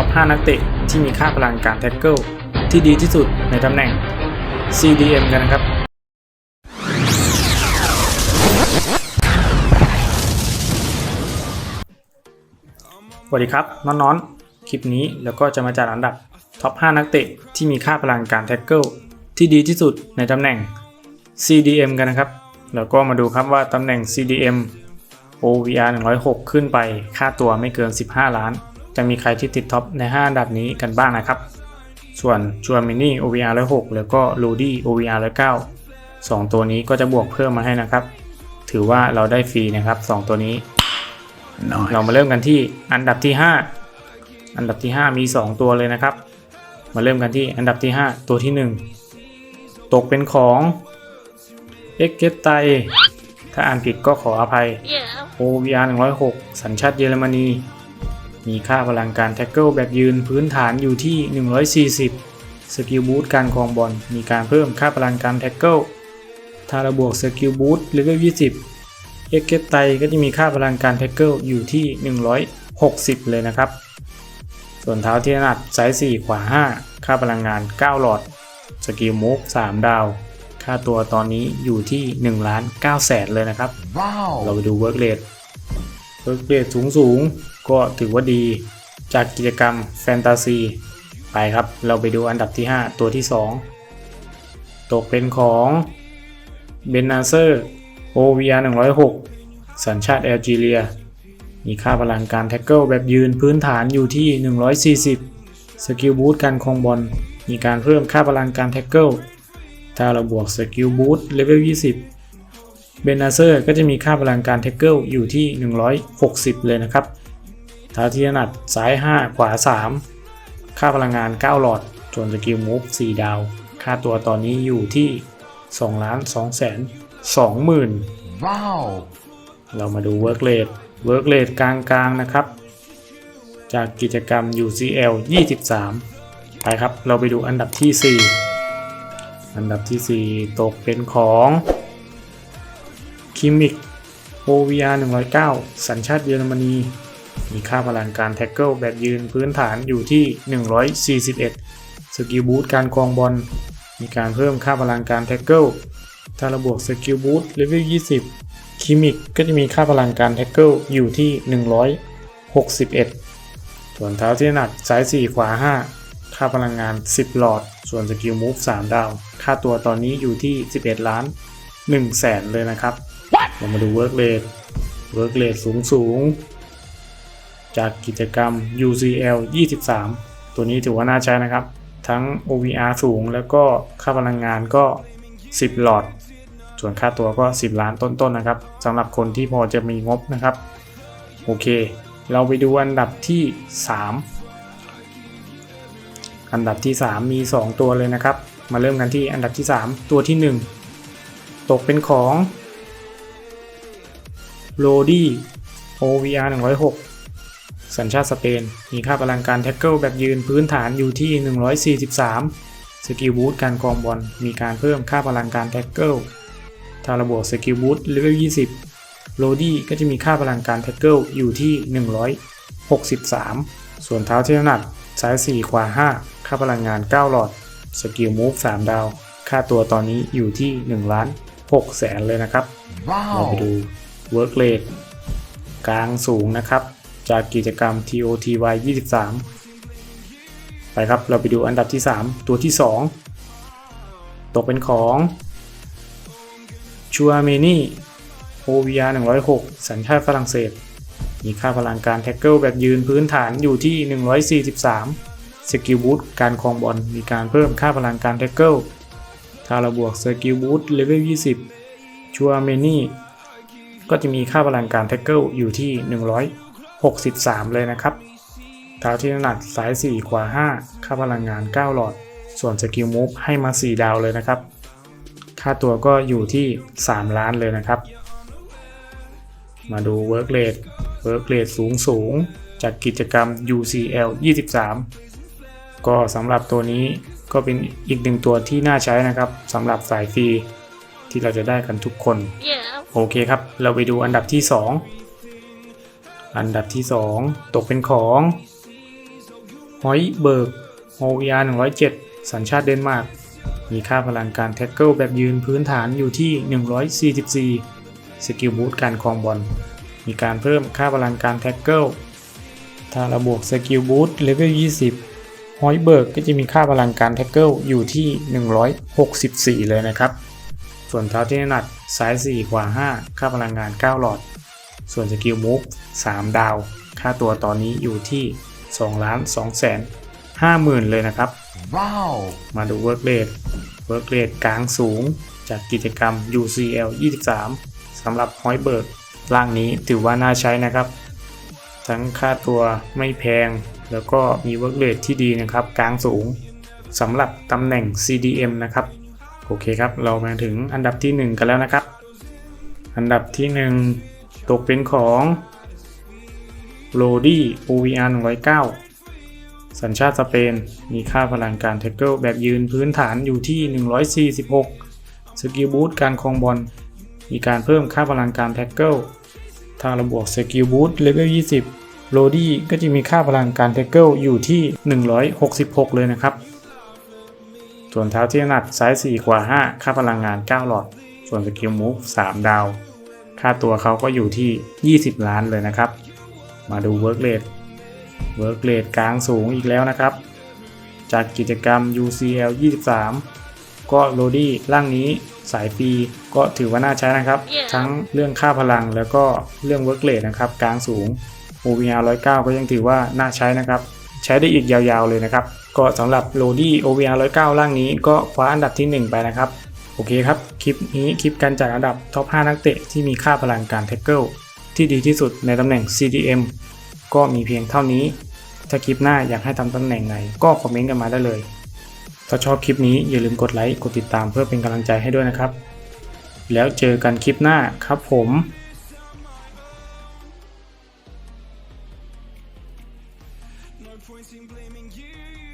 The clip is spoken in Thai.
ท็อป 5 นักเตะที่มีค่าพลังการแท็กเกิลที่ดีที่สุดในตำแหน่ง CDM กันนะครับ สวัสดีครับ น้อนๆ คลิปนี้แล้วก็จะมาจัดอันดับท็อป 5 นักเตะที่มีค่าพลังการแท็กเกิลที่ดีที่สุดในตำแหน่ง CDM กันนะครับ แล้วก็มาดูครับว่าตำแหน่ง CDM OVR 106 ขึ้นไปค่าตัวไม่เกิน 15 ล้าน จะมีใครที่ติดท็อปใน 5 อันดับนี้กันบ้างนะครับ ส่วนชัวมินี่ OVR 106แล้วก็ลูดี้ OVR 109 2 ตัวนี้ก็จะบวกเพิ่มมาให้นะครับ ถือว่าเราได้ฟรีนะครับ 2 ตัวนี้เรามาเริ่มกันที่อันดับที่ 5 อันดับที่ 5 มี 2 ตัวเลยนะครับ มาเริ่มกันที่อันดับที่ 5 ตัวที่ 1 ตกเป็นของเอ็กเกตไตถ้าอ่านผิดก็ขออภัย Yeah. OVR 106 สัญชาติเยอรมนี มีค่าพลังการแท็กเกิลแบบยืนพื้นฐานอยู่ที่ 140 สกิลบูทการครองบอลมีการเพิ่มค่าพลังการแท็กเกิลถ้าเราบวกสกิลบูทเลเวล20 เอ็กเกตไตก็จะมีค่าพลังการแท็กเกิลอยู่ที่ 160 เลยนะครับ ส่วนเท้าที่ถนัดไซส์4ขวา 5 ค่าพลังงาน 9 หลอด สกิลมูฟ3 ดาว ค่าตัวตอนนี้อยู่ที่1ล้าน9แสนเลยนะครับ Wow. เราไปดูเวิร์กเรท เวิร์กเรทสูงสูงๆก็ถือว่าดีจากกิจกรรมแฟนตาซี ไปครับ เราไปดูอันดับที่ 5 ตัวที่ 2 ตกเป็นของเบนนาเซอร์ OVR 106สัญชาติแอลจีเรีย มีค่าพลังการแท็กเกิลแบบยืนพื้นฐานอยู่ที่ 140 สกิลบูทการคองบอล มีการเพิ่มค่าพลังการแท็กเกิลถ้าเราบวกสกิลบูทเลเวล 20 เบนนาเซอร์ก็จะมีค่าพลังการแท็กเกิลอยู่ที่ 160 เลยนะครับเท้าที่ถนัดซ้าย 5 ขวา 3 ค่าพลังงาน 9 หลอด ส่วนสกิลมูฟ4ดาว ค่าตัวตอนนี้อยู่ที่2ล้าน2แสน2หมื่น Wow. เรามาดูเวิร์กเลดเวิร์กเลดกลางๆนะครับ จากกิจกรรม UCL 23 ไปครับ เราไปดูอันดับที่ 4 อันดับที่ 4 ตกเป็นของ คิมิก OVR 109 สัญชาติเยอรมนี มีค่าพลังการแท็กเกิลแบบยืนพื้นฐานอยู่ที่ 141 สกิลบูทการครองบอล มีการเพิ่มค่าพลังการแท็กเกิล ถ้าราบวกสกิลบูทเลเวล20 คิมิกก็จะมีค่าพลังการแท็กเกิลอยู่ที่ 161 ส่วนเท้าที่ถนัดซ้าย 4 ขวา 5 ค่าพลังงาน 10 หลอด ส่วนสกิลมูฟ3ดาว ค่าตัวตอนนี้อยู่ที่ 11 ล้าน1แสนเลยนะครับ เรามาดูเวิร์กเลดเวิร์กเลดสูงสูง จากกิจกรรม UCL 23 ตัวนี้ถือว่าน่าใช้นะครับ ทั้ง OVR สูงแล้วก็ค่าพลังงานก็ 10 หลอด ส่วนค่าตัวก็ 10 ล้านต้นๆนะครับสำหรับคนที่พอจะมีงบนะครับ โอเค เราไปดูอันดับที่ 3 อันดับที่ 3 มี 2 ตัวเลยนะครับ มาเริ่มกันที่อันดับที่ 3 ตัวที่ 1 ตกเป็นของ โรดี้ OVR 106 สัญชาติสเปน มีค่าพลังการแท็กเกิลแบบยืนพื้นฐานอยู่ที่ 143 สกิลบูทการกองบอล มีการเพิ่มค่าพลังการแท็กเกิลถ้าระบวกสกิลบูทเลเวล 20 โรดี้ก็จะมีค่าพลังการแท็กเกิลอยู่ที่ 163 ส่วนเท้าที่ถนัดซ้าย 4 ขวา 5 ค่าพลังงาน 9 หลอด สกิลมูฟ 3 ดาว ค่าตัวตอนนี้อยู่ที่1ล้าน6แสนเลยนะครับเราไป Wow. ดู เวิร์กเลดกลางสูงนะครับ จากกิจกรรม TOTY 23 ไปครับเราไปดูอันดับที่ 3 ตัวที่ 2 ตกเป็นของชัวเมนี่ OVR 106 สัญชาติฝรั่งเศส มีค่าพลังการแท็กเกิลแบบยืนพื้นฐานอยู่ที่ 143 สกิลบูทการครองบอลมีการเพิ่มค่าพลังการแท็กเกิลถ้าเราบวกสกิลบูทเลเวล20 ชัวเมนี่ ก็จะมีค่าพลังการแท็กเกิลอยู่ที่ 163 เลยนะครับเท้าที่ถนัดซ้าย4ขวา5 ค่าพลังงาน 9 หลอด ส่วนสกิลมูฟให้มา 4 ดาวเลยนะครับ ค่าตัวก็อยู่ที่ 3 ล้านเลยนะครับ มาดูเวิร์กเลดเวิร์กเลดสูงสูงจากกิจกรรม UCL 23 ก็สำหรับตัวนี้ก็เป็นอีกหนึ่งตัวที่น่าใช้นะครับสำหรับสายฟรี ที่เราจะได้กันทุกคน Yeah. โอเคครับ เราไปดูอันดับที่ 2 อันดับที่ 2 ตกเป็นของฮอยเบิร์กโฮวีอาร์107 สัญชาติเดนมาร์ก มีค่าพลังการแท็กเกิลแบบยืนพื้นฐานอยู่ที่ 144 สกิลบูทการครองบอล มีการเพิ่มค่าพลังการแท็กเกิล ถ้าเราบวกสกิลบูทเลเวล 20ฮอยเบิร์กก็จะมีค่าพลังการแท็กเกิลอยู่ที่ 164 เลยนะครับ ส่วนเท้าที่ถนัดซ้าย 4 ขวา 5 ค่าพลังงาน 9 หลอด ส่วนสกิลมูฟ3 ดาว ค่าตัวตอนนี้อยู่ที่ 2 ล้าน2แสน5หมื่นเลยนะครับ Wow! มาดูเวิร์กเรทเวิร์กเรทกลางสูง จากกิจกรรม UCL 23สำหรับฮอยเบิร์กร่างนี้ถือว่าน่าใช้นะครับ ทั้งค่าตัวไม่แพง แล้วก็มีเวิร์กเรทที่ดีนะครับ กลางสูงสำหรับตำแหน่ง CDM นะครับ โอเคครับ เรามาถึงอันดับที่ 1 กันแล้วนะครับ อันดับที่ 1 ตกเป็นของโรดี้ OVR 109 สัญชาติสเปน มีค่าพลังการแท็กเกิลแบบยืนพื้นฐานอยู่ที่ 146 สกิลบูทการคองบอล มีการเพิ่มค่าพลังการแท็กเกิล ถ้าเราบวกสกิลบูทเลเวล 20 โรดี้ก็จะมีค่าพลังการแท็กเกิลอยู่ที่ 166 เลยนะครับ ส่วนเท้าที่ถนัดซ้าย4ขวา5 ค่าพลังงาน 9 หลอด ส่วนสกิลมูฟ3ดาว ค่าตัวเขาก็อยู่ที่ 20 ล้านเลยนะครับ มาดูเวิร์กเรทเวิร์กเรทกลางสูงอีกแล้วนะครับ จากกิจกรรม UCL 23 ก็โรดี้ร่างนี้สายฟรีก็ถือว่าน่าใช้นะครับ Yeah. ทั้งเรื่องค่าพลังแล้วก็เรื่องเวิร์กเรทนะครับกลางสูง OVR 109 ก็ยังถือว่าน่าใช้นะครับ ใช้ได้อีกยาวๆเลยนะครับ ก็สำหรับโรดี้ OVR 109ร่างนี้ก็คว้าอันดับที่ 1 ไปนะครับ โอเคครับ คลิปนี้คลิปการจัดอันดับท็อป 5 นักเตะที่มีค่าพลังการแท็กเกิลที่ดีที่สุดในตำแหน่ง CDM ก็มีเพียงเท่านี้ ถ้าคลิปหน้าอยากให้ทำตำแหน่งไหนก็คอมเมนต์กันมาได้เลย ถ้าชอบคลิปนี้อย่าลืมกดไลค์กดติดตามเพื่อเป็นกำลังใจให้ด้วยนะครับ แล้วเจอกันคลิปหน้าครับผม